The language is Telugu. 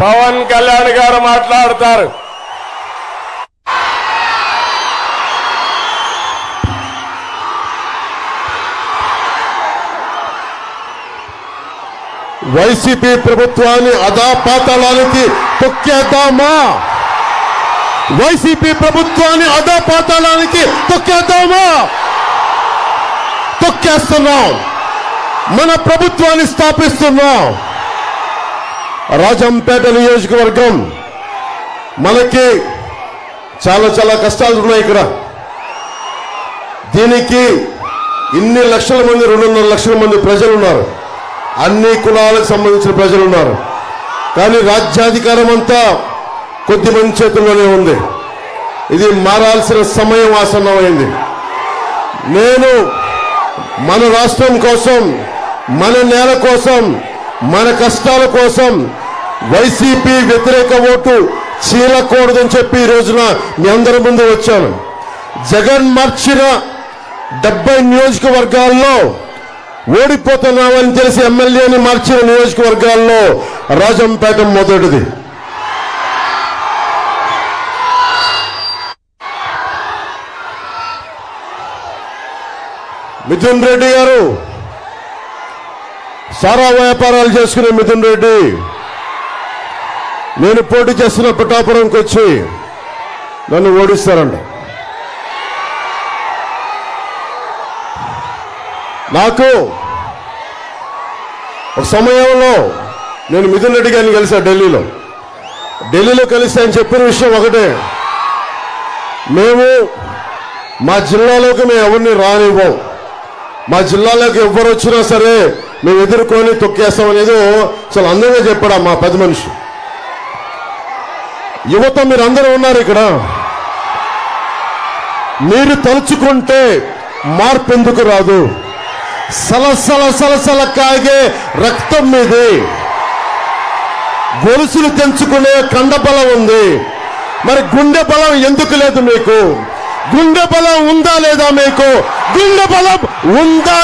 పవన్ కళ్యాణ్ గారు మాట్లాడతారు వైసీపీ ప్రభుత్వాన్ని అధాపాతాళానికి తొక్కేద్దామా వైసీపీ ప్రభుత్వాన్ని అధాపాతాళానికి తొక్కేద్దామా తొక్కేస్తున్నాం మన ప్రభుత్వాన్ని స్థాపిస్తున్నాం రాజంపేట నియోజకవర్గం మనకి చాలా చాలా కష్టాలు ఉన్నాయి ఇక్కడ. దీనికి ఇన్ని లక్షల మంది రెండున్నర లక్షల మంది ప్రజలు ఉన్నారు అన్ని కులాలకు సంబంధించిన ప్రజలు ఉన్నారు కానీ రాజ్యాధికారం అంతా కొద్ది మంది చేతుల్లోనే ఉంది. ఇది మారాల్సిన సమయం ఆసన్నమైంది. నేను మన రాష్ట్రం కోసం మన నేల కోసం మన కష్టాల కోసం వైసీపీ వ్యతిరేక ఓటు చీలకూడదని చెప్పి ఈ రోజున మీ అందరి ముందు వచ్చాను. జగన్ మార్చిన డెబ్బై నియోజకవర్గాల్లో ఓడిపోతున్నామని తెలిసి ఎమ్మెల్యేని మార్చిన నియోజకవర్గాల్లో రాజంపేట మొదటిది. మిథున్ రెడ్డి గారు సారా వ్యాపారాలు చేసుకునే మిథున్ రెడ్డి. నేను పోటీ చేస్తున్న పిఠాపురంకి వచ్చి నన్ను ఓడిస్తారంట. నాకు ఒక సమయంలో నేను మిథున్ రెడ్డి గారిని కలిసా ఢిల్లీలో. ఢిల్లీలో కలిసి ఆయన చెప్పిన విషయం ఒకటే. మేము మా జిల్లాలోకి మేము ఎవరిని రానివ్వం. మా జిల్లాలోకి ఎవరు వచ్చినా సరే మేము ఎదుర్కొని తొక్కేస్తాం అనేది చాలా అందంగా చెప్పాడు మా పెద్ద మనిషి. యువత మీరు అందరూ ఉన్నారు ఇక్కడ. మీరు తలుచుకుంటే మార్పు ఎందుకు రాదు? సలసల సలసల కాగే రక్తం మీది. గొలుసులు తెంచుకునే కండబలం ఉంది. మరి గుండె బలం ఎందుకు లేదు మీకు? గుండె బలం ఉందా లేదా మీకు? గుండె బలం ఉందా